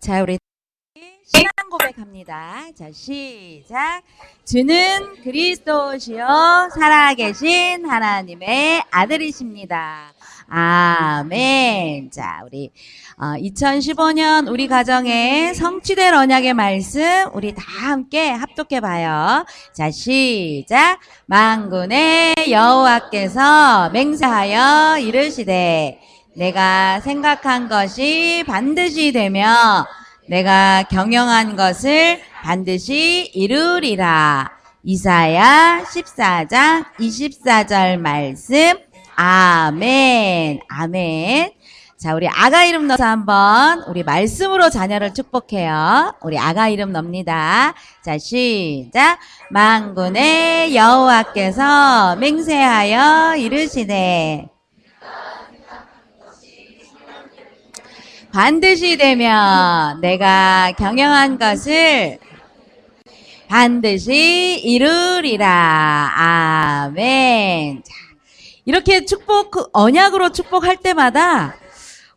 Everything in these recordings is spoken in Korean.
자, 우리 신앙 고백합니다. 자, 시작. 주는 그리스도시요 살아계신 하나님의 아들이십니다. 아멘. 자, 우리 어, 2015년 우리 가정의 성취될 언약의 말씀 우리 다 함께 합독해 봐요. 자, 시작. 만군의 여호와께서 맹세하여 이르시되 내가 생각한 것이 반드시 되며 내가 경영한 것을 반드시 이루리라. 이사야 14장 24절 말씀. 아멘. 아멘. 자, 우리 아가 이름 넣어서 한번 우리 말씀으로 자녀를 축복해요. 우리 아가 이름 넣습니다. 자, 시작. 만군의 여호와께서 맹세하여 이르시되 반드시 되면 내가 경영한 것을 반드시 이루리라. 아멘. 자, 이렇게 축복, 그 언약으로 축복할 때마다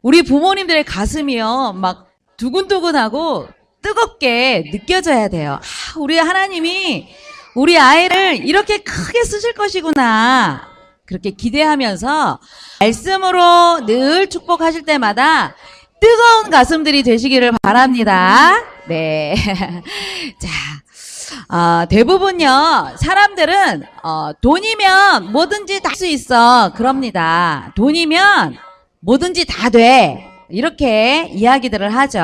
우리 부모님들의 가슴이요, 막 두근두근하고 뜨겁게 느껴져야 돼요. 아, 우리 하나님이 우리 아이를 이렇게 크게 쓰실 것이구나. 그렇게 기대하면서 말씀으로 늘 축복하실 때마다 뜨거운 가슴들이 되시기를 바랍니다. 네. 자, 어, 대부분요, 사람들은, 어, 돈이면 뭐든지 다 할 수 있어. 그럽니다. 돈이면 뭐든지 다 돼. 이렇게 이야기들을 하죠.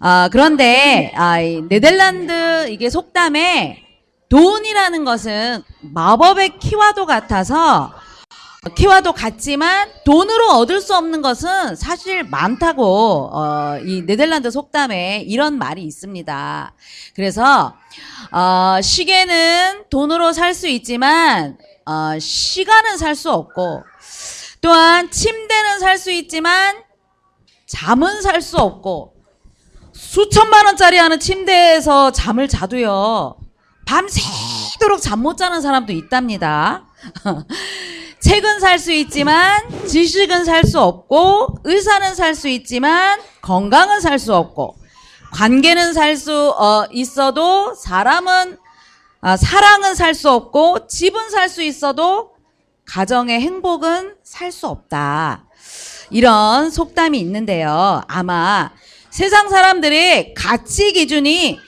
어, 그런데, 아, 이 네덜란드 이게 속담에 돈이라는 것은 마법의 키와도 같아서 키와도 같지만 돈으로 얻을 수 없는 것은 사실 많다고 어, 이 네덜란드 속담에 이런 말이 있습니다. 그래서 어, 시계는 돈으로 살 수 있지만 어, 시간은 살 수 없고 또한 침대는 살 수 있지만 잠은 살 수 없고 수천만 원짜리 하는 침대에서 잠을 자도요 밤새도록 잠 못 자는 사람도 있답니다. 책은 살 수 있지만 지식은 살 수 없고 의사는 살 수 있지만 건강은 살 수 없고 관계는 살수 있어도 사람은 아, 사랑은 살 수 없고 집은 살 수 있어도 가정의 행복은 살 수 없다. 이런 속담이 있는데요. 아마 세상 사람들의 가치 기준이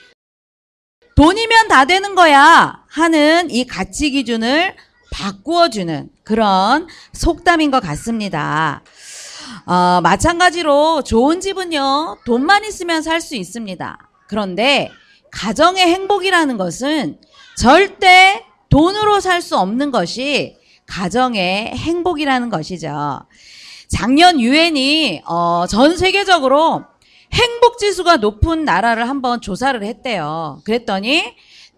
돈이면 다 되는 거야 하는 이 가치 기준을 바꾸어주는 그런 속담인 것 같습니다. 어, 마찬가지로 좋은 집은요, 돈만 있으면 살 수 있습니다. 그런데 가정의 행복이라는 것은 절대 돈으로 살 수 없는 것이 가정의 행복이라는 것이죠. 작년 유엔이 어, 전 세계적으로 행복 지수가 높은 나라를 한번 조사를 했대요. 그랬더니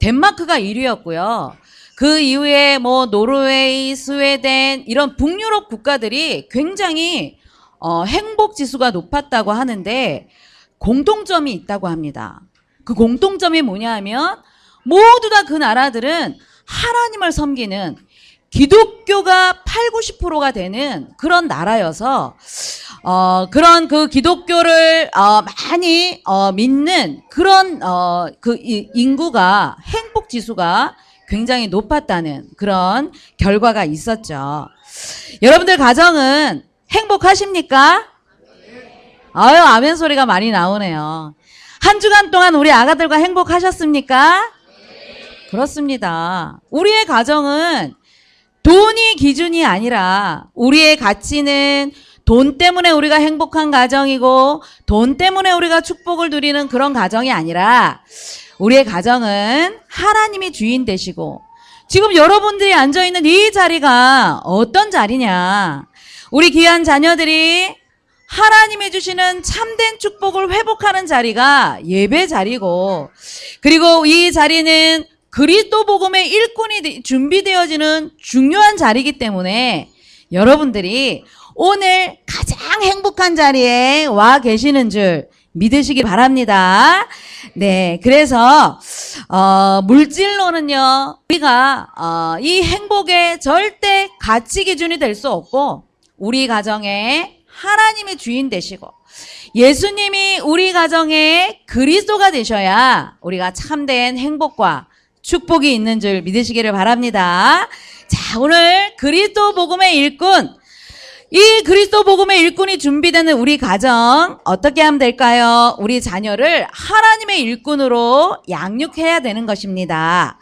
덴마크가 1위였고요. 그 이후에 뭐 노르웨이, 스웨덴 이런 북유럽 국가들이 굉장히 어, 행복 지수가 높았다고 하는데 공통점이 있다고 합니다. 그 공통점이 뭐냐 하면 모두 다 그 나라들은 하나님을 섬기는 기독교가 8, 90%가 되는 그런 나라여서 어, 그런 그 기독교를 어, 많이 어, 믿는 그런 어, 그 이- 인구가 행복 지수가 굉장히 높았다는 그런 결과가 있었죠. 여러분들 가정은 행복하십니까? 아유, 아멘 소리가 많이 나오네요. 한 주간 동안 우리 아가들과 행복하셨습니까? 그렇습니다. 우리의 가정은 돈이 기준이 아니라 우리의 가치는 돈 때문에 우리가 행복한 가정이고 돈 때문에 우리가 축복을 누리는 그런 가정이 아니라 우리의 가정은 하나님이 주인 되시고 지금 여러분들이 앉아 있는 이 자리가 어떤 자리냐? 우리 귀한 자녀들이 하나님이 주시는 참된 축복을 회복하는 자리가 예배 자리고 그리고 이 자리는 그리스도 복음의 일꾼이 되- 준비되어지는 중요한 자리이기 때문에 여러분들이 오늘 가장 행복한 자리에 와 계시는 줄 믿으시기 바랍니다. 네, 그래서 어, 물질로는요 우리가 어, 이 행복의 절대 가치 기준이 될 수 없고 우리 가정에 하나님이 주인 되시고 예수님이 우리 가정의 그리스도가 되셔야 우리가 참된 행복과 축복이 있는 줄 믿으시기를 바랍니다. 자, 오늘 그리스도 복음의 일꾼 이 그리스도 복음의 일꾼이 준비되는 우리 가정 어떻게 하면 될까요? 우리 자녀를 하나님의 일꾼으로 양육해야 되는 것입니다.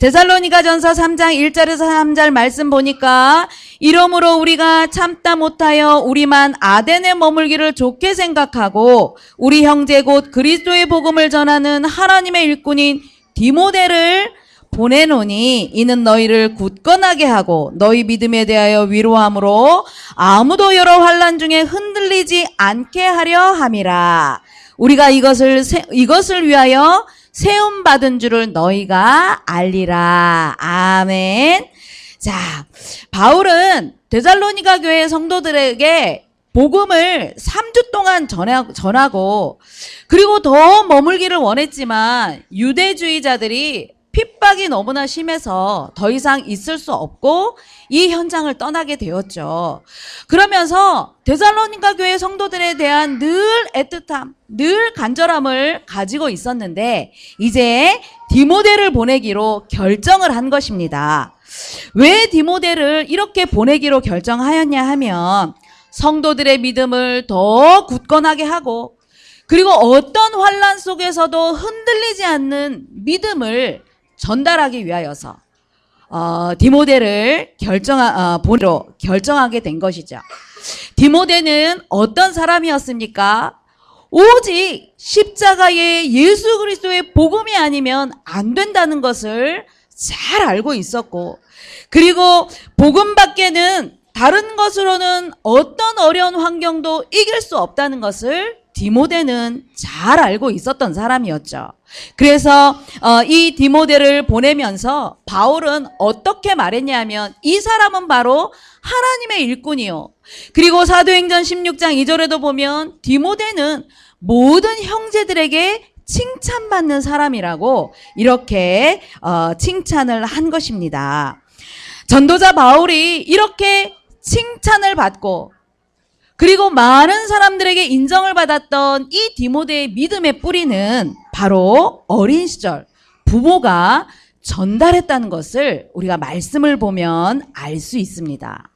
데살로니가 전서 3장 1절에서 3절 말씀 보니까 이러므로 우리가 참다 못하여 우리만 아덴에 머물기를 좋게 생각하고 우리 형제 곧 그리스도의 복음을 전하는 하나님의 일꾼인 디모데를 보내노니 이는 너희를 굳건하게 하고 너희 믿음에 대하여 위로함으로 아무도 여러 환란 중에 흔들리지 않게 하려 함이라. 우리가 이것을 세- 이것을 위하여 세움 받은 줄을 너희가 알리라. 아멘. 자, 바울은 데살로니가 교회 성도들에게 복음을 3주 동안 전하, 전하고 그리고 더 머물기를 원했지만 유대주의자들이 핍박이 너무나 심해서 더 이상 있을 수 없고 이 현장을 떠나게 되었죠. 그러면서 데살로니가 교회 성도들에 대한 늘 애틋함, 늘 간절함을 가지고 있었는데 이제 디모데를 보내기로 결정을 한 것입니다. 왜 디모데를 이렇게 보내기로 결정하였냐 하면 성도들의 믿음을 더 굳건하게 하고 그리고 어떤 환란 속에서도 흔들리지 않는 믿음을 전달하기 위하여서 어, 디모데를 결정 어, 보내로 결정하게 된 것이죠. 디모데는 어떤 사람이었습니까? 오직 십자가의 예수 그리스도의 복음이 아니면 안 된다는 것을 잘 알고 있었고, 그리고 복음 밖에는 다른 것으로는 어떤 어려운 환경도 이길 수 없다는 것을 디모데는 잘 알고 있었던 사람이었죠. 그래서 어, 이 디모데를 보내면서 바울은 어떻게 말했냐면 이 사람은 바로 하나님의 일꾼이요. 그리고 사도행전 16장 2절에도 보면 디모데는 모든 형제들에게 칭찬받는 사람이라고 이렇게 어, 칭찬을 한 것입니다. 전도자 바울이 이렇게 칭찬을 받고 그리고 많은 사람들에게 인정을 받았던 이 디모데의 믿음의 뿌리는 바로 어린 시절 부모가 전달했다는 것을 우리가 말씀을 보면 알 수 있습니다.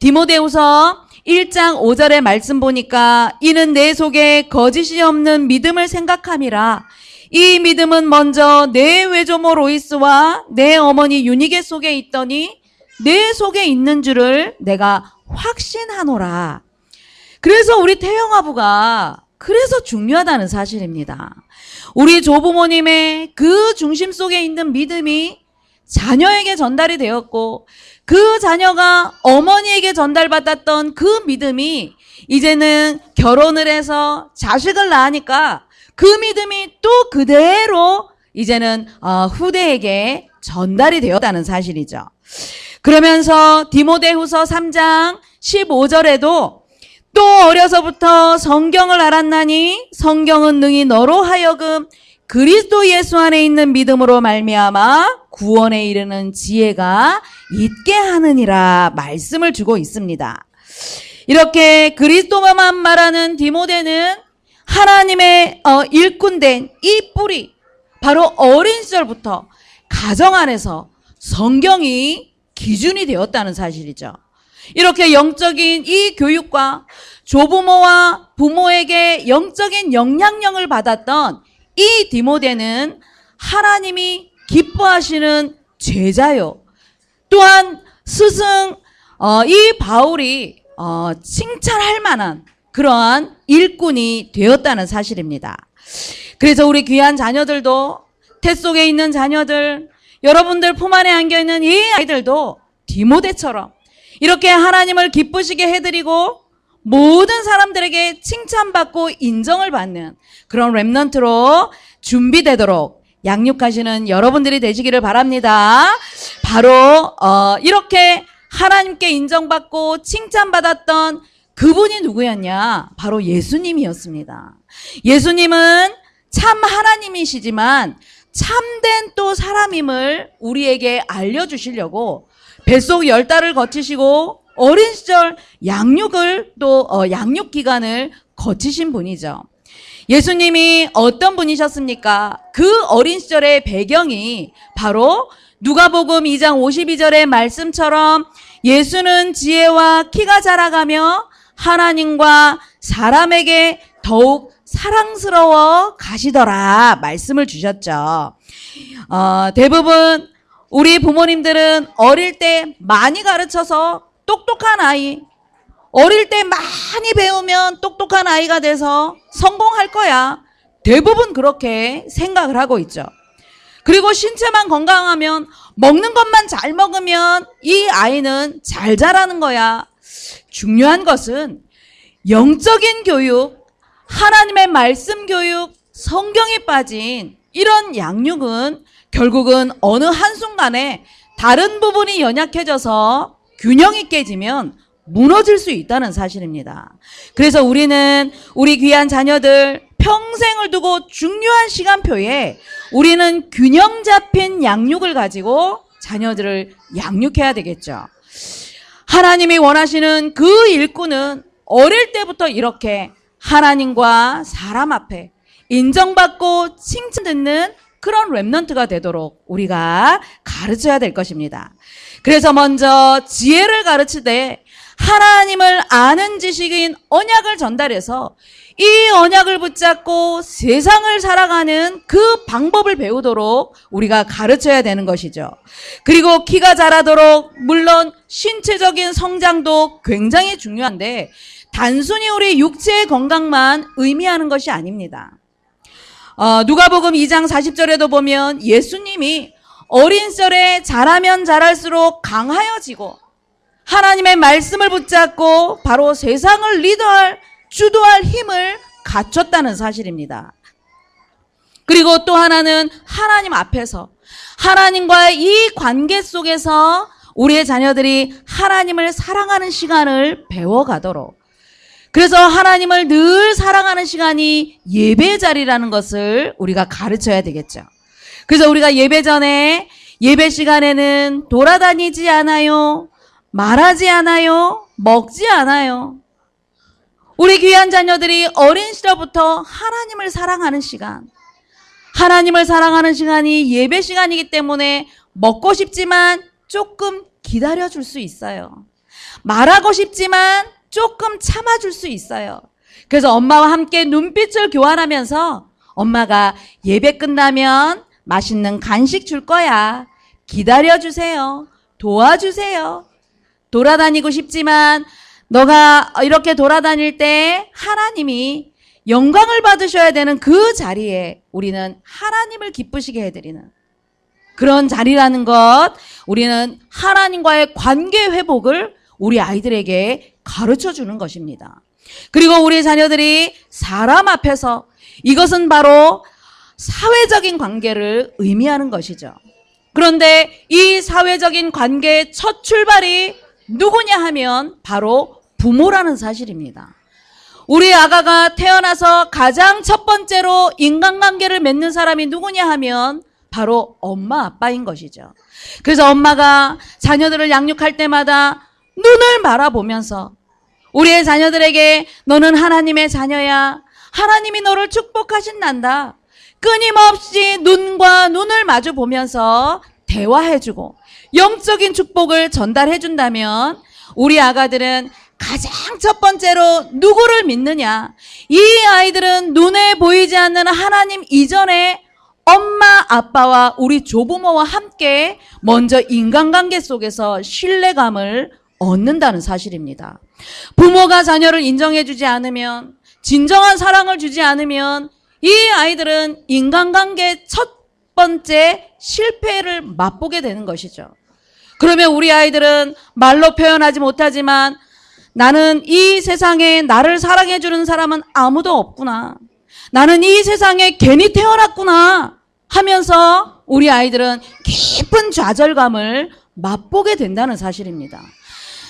디모데후서 1장 5절의 말씀 보니까 이는 내 속에 거짓이 없는 믿음을 생각함이라 이 믿음은 먼저 내 외조모 로이스와 내 어머니 유니게 속에 있더니 내 속에 있는 줄을 내가 확신하노라. 그래서 우리 태영 아부가 그래서 중요하다는 사실입니다. 우리 조부모님의 그 중심 속에 있는 믿음이 자녀에게 전달이 되었고 그 자녀가 어머니에게 전달받았던 그 믿음이 이제는 결혼을 해서 자식을 낳으니까 그 믿음이 또 그대로 이제는 어, 후대에게 전달이 되었다는 사실이죠. 그러면서 디모데후서 3장 15절에도 또 어려서부터 성경을 알았나니 성경은 능히 너로 하여금 그리스도 예수 안에 있는 믿음으로 말미암아 구원에 이르는 지혜가 있게 하느니라 말씀을 주고 있습니다. 이렇게 그리스도만 말하는 디모데는 하나님의 어, 일꾼된 이 뿌리 바로 어린 시절부터 가정 안에서 성경이 기준이 되었다는 사실이죠. 이렇게 영적인 이 교육과 조부모와 부모에게 영적인 영향력을 받았던 이 디모데는 하나님이 기뻐하시는 제자요. 또한 스승 어, 이 바울이 어, 칭찬할 만한 그러한 일꾼이 되었다는 사실입니다. 그래서 우리 귀한 자녀들도 태 속에 있는 자녀들, 여러분들 품 안에 안겨 있는 이 아이들도 디모데처럼 이렇게 하나님을 기쁘시게 해드리고 모든 사람들에게 칭찬받고 인정을 받는 그런 랩넌트로 준비되도록 양육하시는 여러분들이 되시기를 바랍니다. 바로 어, 이렇게 하나님께 인정받고 칭찬받았던 그분이 누구였냐? 바로 예수님이었습니다. 예수님은 참 하나님이시지만 참된 또 사람임을 우리에게 알려주시려고 뱃속 열 달을 거치시고 어린 시절 양육을 또 어, 양육 기간을 거치신 분이죠. 예수님이 어떤 분이셨습니까? 그 어린 시절의 배경이 바로 누가복음 2장 52절의 말씀처럼 예수는 지혜와 키가 자라가며 하나님과 사람에게 더욱 사랑스러워 가시더라 말씀을 주셨죠. 어, 대부분 우리 부모님들은 어릴 때 많이 가르쳐서 똑똑한 아이, 어릴 때 많이 배우면 똑똑한 아이가 돼서 성공할 거야. 대부분 그렇게 생각을 하고 있죠. 그리고 신체만 건강하면 먹는 것만 잘 먹으면 이 아이는 잘 자라는 거야. 중요한 것은 영적인 교육, 하나님의 말씀 교육, 성경에 빠진 이런 양육은 결국은 어느 한순간에 다른 부분이 연약해져서 균형이 깨지면 무너질 수 있다는 사실입니다. 그래서 우리는 우리 귀한 자녀들 평생을 두고 중요한 시간표에 우리는 균형 잡힌 양육을 가지고 자녀들을 양육해야 되겠죠. 하나님이 원하시는 그 일꾼은 어릴 때부터 이렇게 하나님과 사람 앞에 인정받고 칭찬 듣는 그런 랩넌트가 되도록 우리가 가르쳐야 될 것입니다. 그래서 먼저 지혜를 가르치되 하나님을 아는 지식인 언약을 전달해서 이 언약을 붙잡고 세상을 살아가는 그 방법을 배우도록 우리가 가르쳐야 되는 것이죠. 그리고 키가 자라도록 물론 신체적인 성장도 굉장히 중요한데 단순히 우리 육체의 건강만 의미하는 것이 아닙니다. 어, 누가복음 2장 40절에도 보면 예수님이 어린 시절에 자라면 자랄수록 강하여지고 하나님의 말씀을 붙잡고 바로 세상을 리더할 주도할 힘을 갖췄다는 사실입니다. 그리고 또 하나는 하나님 앞에서 하나님과의 이 관계 속에서 우리의 자녀들이 하나님을 사랑하는 시간을 배워가도록 그래서 하나님을 늘 사랑하는 시간이 예배 자리라는 것을 우리가 가르쳐야 되겠죠. 그래서 우리가 예배 전에 예배 시간에는 돌아다니지 않아요. 말하지 않아요. 먹지 않아요. 우리 귀한 자녀들이 어린 시절부터 하나님을 사랑하는 시간, 하나님을 사랑하는 시간이 예배 시간이기 때문에 먹고 싶지만 조금 기다려 줄 수 있어요. 말하고 싶지만 조금 참아줄 수 있어요. 그래서 엄마와 함께 눈빛을 교환하면서 엄마가 예배 끝나면 맛있는 간식 줄 거야. 기다려 주세요. 도와주세요. 돌아다니고 싶지만 너가 이렇게 돌아다닐 때 하나님이 영광을 받으셔야 되는 그 자리에 우리는 하나님을 기쁘시게 해드리는 그런 자리라는 것, 우리는 하나님과의 관계 회복을 우리 아이들에게 가르쳐 주는 것입니다. 그리고 우리 자녀들이 사람 앞에서 이것은 바로 사회적인 관계를 의미하는 것이죠. 그런데 이 사회적인 관계의 첫 출발이 누구냐 하면 바로 부모라는 사실입니다. 우리 아가가 태어나서 가장 첫 번째로 인간관계를 맺는 사람이 누구냐 하면 바로 엄마 아빠인 것이죠. 그래서 엄마가 자녀들을 양육할 때마다 눈을 바라보면서 우리의 자녀들에게 너는 하나님의 자녀야. 하나님이 너를 축복하신단다. 끊임없이 눈과 눈을 마주 보면서 대화해주고 영적인 축복을 전달해준다면 우리 아가들은 가장 첫 번째로 누구를 믿느냐? 이 아이들은 눈에 보이지 않는 하나님 이전에 엄마, 아빠와 우리 조부모와 함께 먼저 인간관계 속에서 신뢰감을 얻는다는 사실입니다. 부모가 자녀를 인정해주지 않으면, 진정한 사랑을 주지 않으면, 이 아이들은 인간관계 첫 번째 실패를 맛보게 되는 것이죠. 그러면 우리 아이들은 말로 표현하지 못하지만 나는 이 세상에 나를 사랑해주는 사람은 아무도 없구나. 나는 이 세상에 괜히 태어났구나 하면서 우리 아이들은 깊은 좌절감을 맛보게 된다는 사실입니다.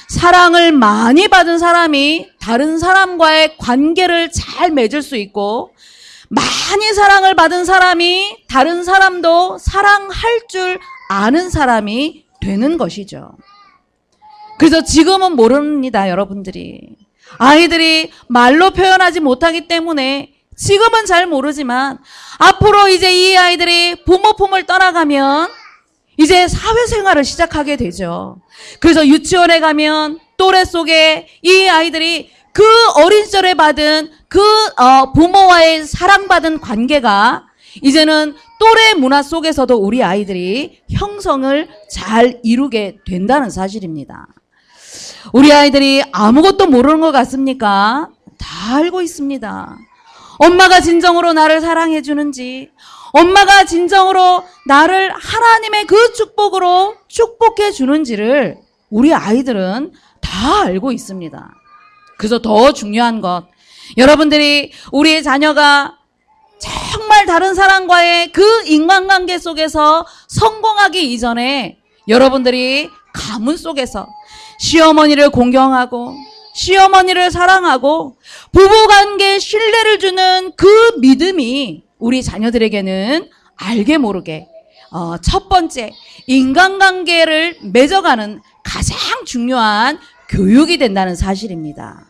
사랑을 많이 받은 사람이 다른 사람과의 관계를 잘 맺을 수 있고 많이 사랑을 받은 사람이 다른 사람도 사랑할 줄 아는 사람이 되는 것이죠. 그래서 지금은 모릅니다, 여러분들이. 아이들이 말로 표현하지 못하기 때문에 지금은 잘 모르지만 앞으로 이제 이 아이들이 부모 품을 떠나가면 이제 사회생활을 시작하게 되죠. 그래서 유치원에 가면 또래 속에 이 아이들이 그 어린 시절에 받은 그 어, 부모와의 사랑받은 관계가 이제는 또래 문화 속에서도 우리 아이들이 형성을 잘 이루게 된다는 사실입니다. 우리 아이들이 아무것도 모르는 것 같습니까? 다 알고 있습니다. 엄마가 진정으로 나를 사랑해 주는지, 엄마가 진정으로 나를 하나님의 그 축복으로 축복해 주는지를 우리 아이들은 다 알고 있습니다. 그래서 더 중요한 것, 여러분들이 우리의 자녀가 정말 다른 사람과의 그 인간관계 속에서 성공하기 이전에 여러분들이 가문 속에서 시어머니를 공경하고 시어머니를 사랑하고 부부관계에 신뢰를 주는 그 믿음이 우리 자녀들에게는 알게 모르게 어, 첫 번째 인간관계를 맺어가는 가장 중요한 교육이 된다는 사실입니다.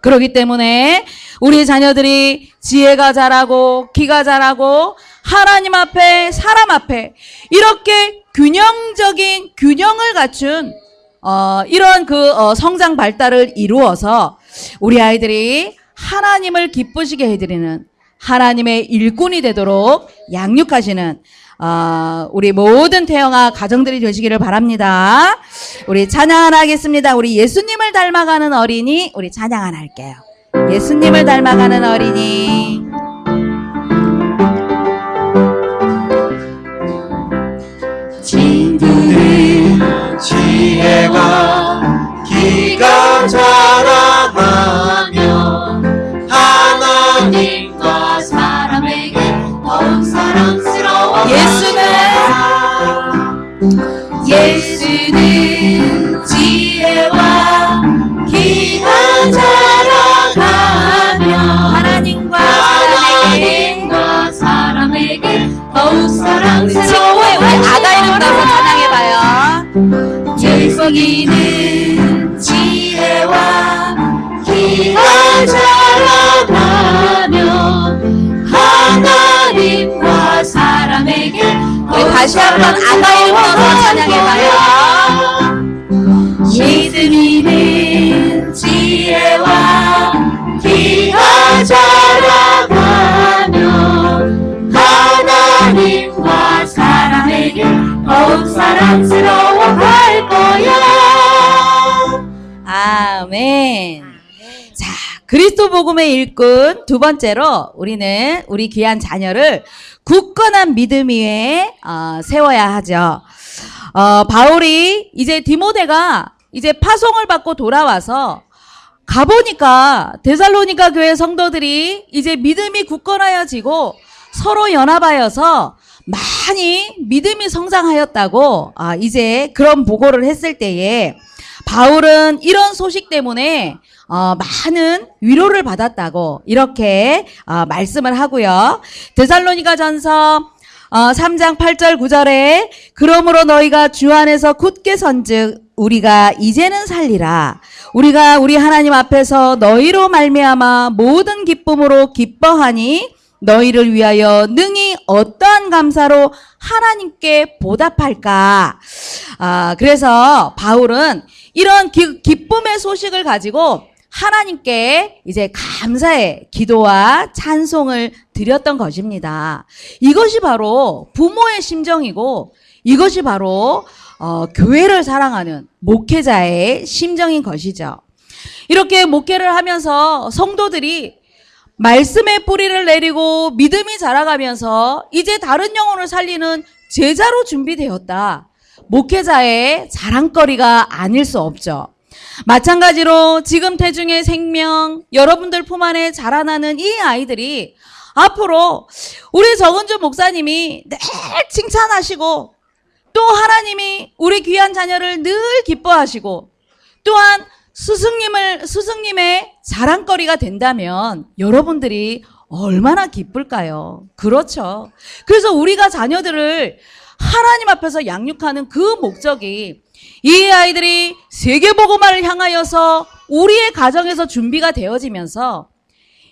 그렇기 때문에 우리 자녀들이 지혜가 자라고 기가 자라고 하나님 앞에 사람 앞에 이렇게 균형적인 균형을 갖춘 어, 이런 그 어, 성장 발달을 이루어서 우리 아이들이 하나님을 기쁘시게 해드리는 하나님의 일꾼이 되도록 양육하시는 어, 우리 모든 태영아 가정들이 되시기를 바랍니다. 우리 찬양 하나 하겠습니다. 우리 예수님을 닮아가는 어린이 우리 찬양 하나 할게요. 예수님을 닮아가는 어린이 예수기는 지혜와 기가 자라나면 하나님과 사람에게 우리 다시 한번 아가 이름 따서 찬양해봐요. 믿음이는 지혜와 기가 자라가면 하나님과 사람에게 더욱 사랑스러워 아멘. 자, 그리스도 복음의 일꾼 두 번째로 우리는 우리 귀한 자녀를 굳건한 믿음 위에 어, 세워야 하죠. 어, 바울이 이제 디모데가 이제 파송을 받고 돌아와서 가보니까 데살로니가 교회 성도들이 이제 믿음이 굳건하여지고 서로 연합하여서 많이 믿음이 성장하였다고 아, 이제 그런 보고를 했을 때에 바울은 이런 소식 때문에 어, 많은 위로를 받았다고 이렇게 어, 말씀을 하고요. 데살로니가 전서 어, 3장 8절 9절에 그러므로 너희가 주 안에서 굳게 선즉 우리가 이제는 살리라. 우리가 우리 하나님 앞에서 너희로 말미암아 모든 기쁨으로 기뻐하니 너희를 위하여 능히 어떠한 감사로 하나님께 보답할까? 아, 그래서 바울은 이런 기, 기쁨의 소식을 가지고 하나님께 이제 감사의 기도와 찬송을 드렸던 것입니다. 이것이 바로 부모의 심정이고 이것이 바로 어, 교회를 사랑하는 목회자의 심정인 것이죠. 이렇게 목회를 하면서 성도들이 말씀의 뿌리를 내리고 믿음이 자라가면서 이제 다른 영혼을 살리는 제자로 준비되었다. 목회자의 자랑거리가 아닐 수 없죠. 마찬가지로 지금 태중의 생명, 여러분들 품 안에 자라나는 이 아이들이 앞으로 우리 정은주 목사님이 늘 칭찬하시고 또 하나님이 우리 귀한 자녀를 늘 기뻐하시고 또한 스승님을 스승님의 자랑거리가 된다면 여러분들이 얼마나 기쁠까요? 그렇죠. 그래서 우리가 자녀들을 하나님 앞에서 양육하는 그 목적이 이 아이들이 세계보고마를 향하여서 우리의 가정에서 준비가 되어지면서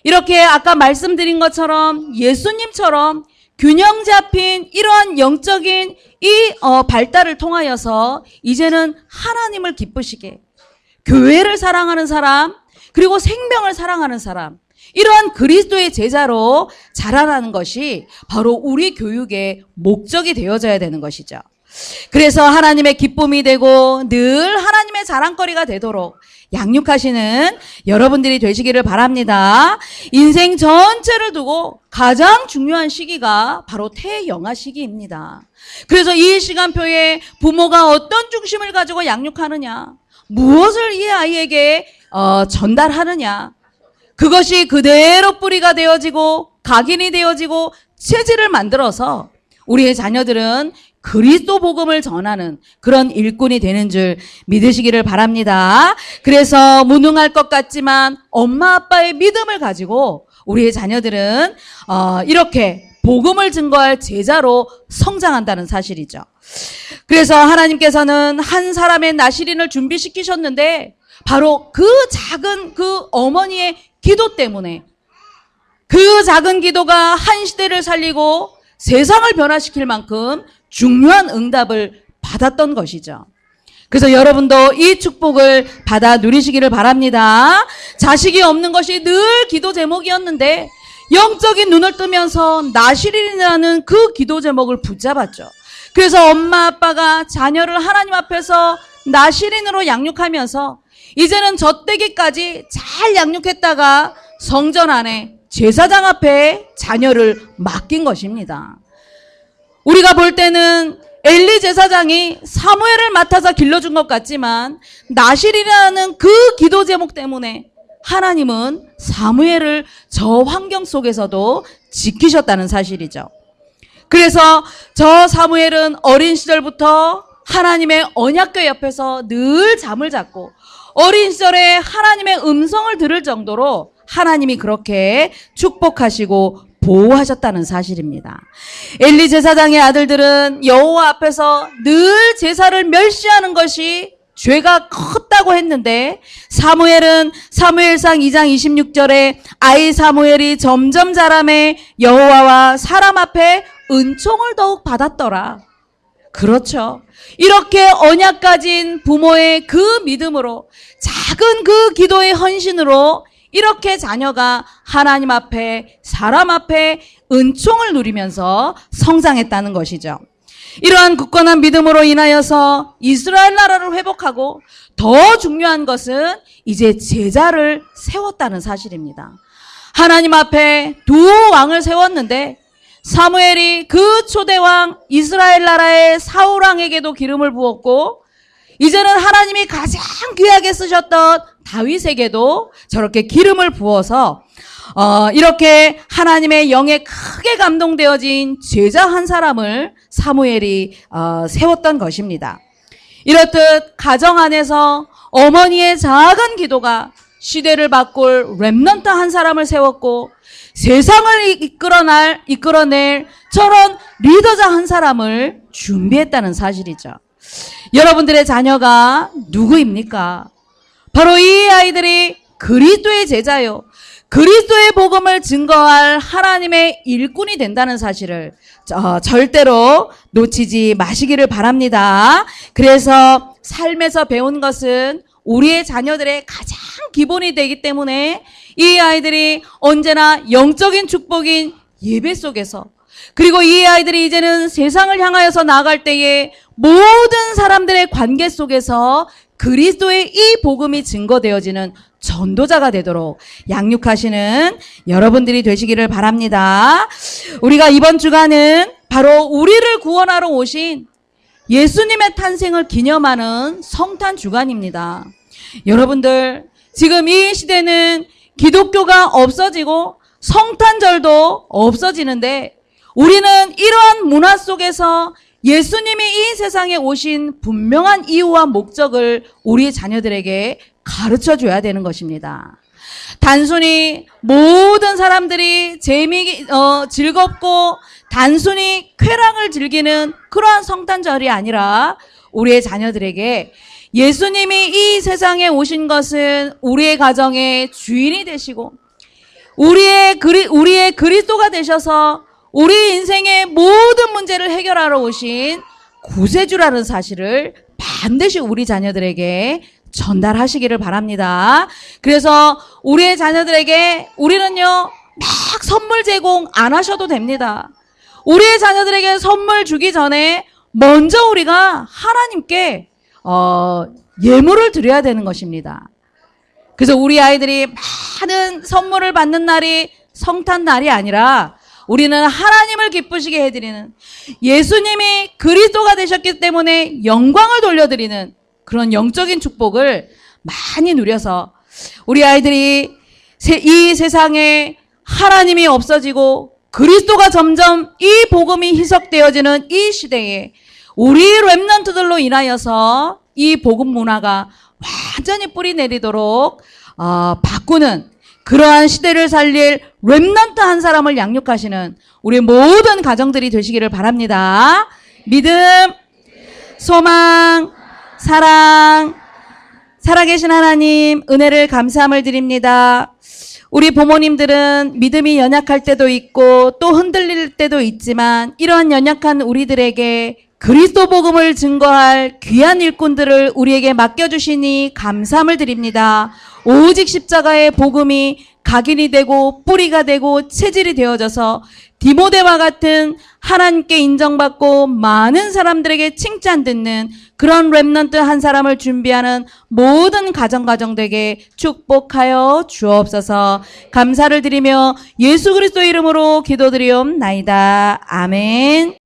이렇게 아까 말씀드린 것처럼 예수님처럼 균형 잡힌 이러한 영적인 이 어, 발달을 통하여서 이제는 하나님을 기쁘시게 교회를 사랑하는 사람 그리고 생명을 사랑하는 사람 이러한 그리스도의 제자로 자라나는 것이 바로 우리 교육의 목적이 되어져야 되는 것이죠. 그래서 하나님의 기쁨이 되고 늘 하나님의 자랑거리가 되도록 양육하시는 여러분들이 되시기를 바랍니다. 인생 전체를 두고 가장 중요한 시기가 바로 태영아 시기입니다. 그래서 이 시간표에 부모가 어떤 중심을 가지고 양육하느냐, 무엇을 이 아이에게 어, 전달하느냐, 그것이 그대로 뿌리가 되어지고 각인이 되어지고 체질을 만들어서 우리의 자녀들은 그리스도 복음을 전하는 그런 일꾼이 되는 줄 믿으시기를 바랍니다. 그래서 무능할 것 같지만 엄마 아빠의 믿음을 가지고 우리의 자녀들은 어, 이렇게 복음을 증거할 제자로 성장한다는 사실이죠. 그래서 하나님께서는 한 사람의 나시린을 준비시키셨는데 바로 그 작은 그 어머니의 기도 때문에 그 작은 기도가 한 시대를 살리고 세상을 변화시킬 만큼 중요한 응답을 받았던 것이죠. 그래서 여러분도 이 축복을 받아 누리시기를 바랍니다. 자식이 없는 것이 늘 기도 제목이었는데 영적인 눈을 뜨면서 나시린이라는 그 기도 제목을 붙잡았죠. 그래서 엄마 아빠가 자녀를 하나님 앞에서 나시린으로 양육하면서 이제는 젖대기까지 잘 양육했다가 성전 안에 제사장 앞에 자녀를 맡긴 것입니다. 우리가 볼 때는 엘리 제사장이 사무엘을 맡아서 길러준 것 같지만 나실이라는 그 기도 제목 때문에 하나님은 사무엘을 저 환경 속에서도 지키셨다는 사실이죠. 그래서 저 사무엘은 어린 시절부터 하나님의 언약궤 옆에서 늘 잠을 잤고 어린 시절에 하나님의 음성을 들을 정도로 하나님이 그렇게 축복하시고 보호하셨다는 사실입니다. 엘리 제사장의 아들들은 여호와 앞에서 늘 제사를 멸시하는 것이 죄가 컸다고 했는데 사무엘은 사무엘상 2장 26절에 아이 사무엘이 점점 자라매 여호와와 사람 앞에 은총을 더욱 받았더라. 그렇죠. 이렇게 언약 가진 부모의 그 믿음으로 작은 그 기도의 헌신으로 이렇게 자녀가 하나님 앞에 사람 앞에 은총을 누리면서 성장했다는 것이죠. 이러한 굳건한 믿음으로 인하여서 이스라엘 나라를 회복하고 더 중요한 것은 이제 제자를 세웠다는 사실입니다. 하나님 앞에 두 왕을 세웠는데 사무엘이 그 초대왕 이스라엘 나라의 사울왕에게도 기름을 부었고 이제는 하나님이 가장 귀하게 쓰셨던 다윗에게도 저렇게 기름을 부어서 어, 이렇게 하나님의 영에 크게 감동되어진 제자 한 사람을 사무엘이 어, 세웠던 것입니다. 이렇듯 가정 안에서 어머니의 작은 기도가 시대를 바꿀 렘넌트 한 사람을 세웠고 세상을 이끌어낼, 이끌어낼 저런 리더자 한 사람을 준비했다는 사실이죠. 여러분들의 자녀가 누구입니까? 바로 이 아이들이 그리스도의 제자요. 그리스도의 복음을 증거할 하나님의 일꾼이 된다는 사실을 어, 절대로 놓치지 마시기를 바랍니다. 그래서 삶에서 배운 것은 우리의 자녀들의 가장 기본이 되기 때문에 이 아이들이 언제나 영적인 축복인 예배 속에서 그리고 이 아이들이 이제는 세상을 향하여서 나갈 때에 모든 사람들의 관계 속에서 그리스도의 이 복음이 증거되어지는 전도자가 되도록 양육하시는 여러분들이 되시기를 바랍니다. 우리가 이번 주간은 바로 우리를 구원하러 오신 예수님의 탄생을 기념하는 성탄 주간입니다. 여러분들, 지금 이 시대는 기독교가 없어지고 성탄절도 없어지는데 우리는 이러한 문화 속에서 예수님이 이 세상에 오신 분명한 이유와 목적을 우리 자녀들에게 가르쳐 줘야 되는 것입니다. 단순히 모든 사람들이 재미, 어, 즐겁고 단순히 쾌락을 즐기는 그러한 성탄절이 아니라 우리의 자녀들에게 예수님이 이 세상에 오신 것은 우리의 가정의 주인이 되시고 우리의 그리, 우리의 그리스도가 되셔서 우리 인생의 모든 문제를 해결하러 오신 구세주라는 사실을 반드시 우리 자녀들에게 전달하시기를 바랍니다. 그래서 우리의 자녀들에게 우리는요, 막 선물 제공 안 하셔도 됩니다. 우리의 자녀들에게 선물 주기 전에 먼저 우리가 하나님께 어, 예물을 드려야 되는 것입니다. 그래서 우리 아이들이 많은 선물을 받는 날이 성탄 날이 아니라 우리는 하나님을 기쁘시게 해드리는 예수님이 그리스도가 되셨기 때문에 영광을 돌려드리는 그런 영적인 축복을 많이 누려서 우리 아이들이 세- 이 세상에 하나님이 없어지고 그리스도가 점점 이 복음이 희석되어지는 이 시대에 우리 랩런트들로 인하여서 이 복음 문화가 완전히 뿌리 내리도록 어, 바꾸는 그러한 시대를 살릴 랩런트 한 사람을 양육하시는 우리 모든 가정들이 되시기를 바랍니다. 믿음, 소망, 사랑, 살아계신 하나님, 은혜를 감사함을 드립니다. 우리 부모님들은 믿음이 연약할 때도 있고 또 흔들릴 때도 있지만 이러한 연약한 우리들에게 그리스도 복음을 증거할 귀한 일꾼들을 우리에게 맡겨주시니 감사함을 드립니다. 오직 십자가의 복음이 각인이 되고 뿌리가 되고 체질이 되어져서 디모데와 같은 하나님께 인정받고 많은 사람들에게 칭찬 듣는 그런 랩넌트 한 사람을 준비하는 모든 가정가정 되게 축복하여 주옵소서 감사를 드리며 예수 그리스도 이름으로 기도드리옵나이다. 아멘.